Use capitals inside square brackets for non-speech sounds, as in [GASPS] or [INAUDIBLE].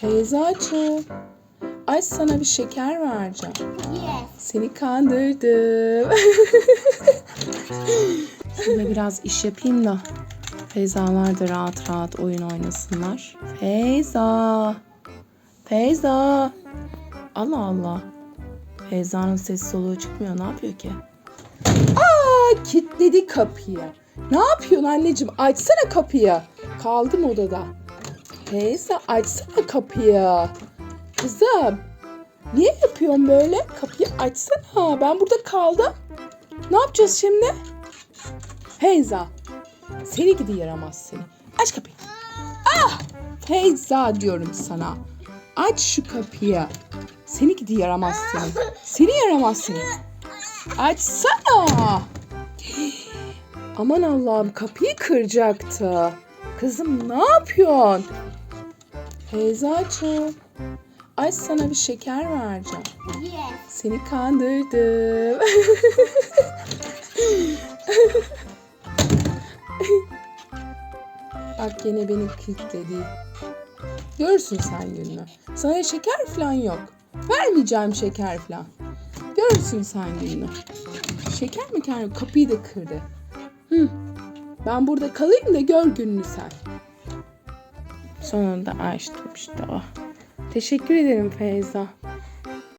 Feyzacığım. Ay sana bir şeker vereceğim. Yes. Seni kandırdım. Şimdi biraz iş yapayım da Feyzalar da rahat rahat oyun oynasınlar. Feyza. Feyza. Allah Allah. Feyza'nın ses soluğu çıkmıyor. Ne yapıyor ki? Aa, kilitledi kapıyı. Ne yapıyorsun anneciğim? Açsana kapıyı. Kaldım odada. Feyza açsana kapıyı. Kızım. Niye yapıyorsun böyle? Kapıyı açsana. Ben burada kaldım. Ne yapacağız şimdi? Feyza. Seni gidi yaramaz seni. Aç kapıyı. Ah! Feyza diyorum sana. Aç şu kapıyı. Seni gidi yaramaz seni. Seni yaramaz seni. Açsana. [GASPS] Aman Allah'ım kapıyı kıracaktı. Kızım ne yapıyorsun? Feyzacığım. Ay sana bir şeker vereceğim. Yes. Seni kandırdım. Bak gene beni kilitledi. Görürsün sen gününü. Sana şeker falan yok. Vermeyeceğim şeker falan. Görürsün sen gününü. Şeker mi kar Kapıyı da kırdı. Hı. Ben burada kalayım da gör gününü sen. Sonunda açtım işte o. Teşekkür ederim Feyza.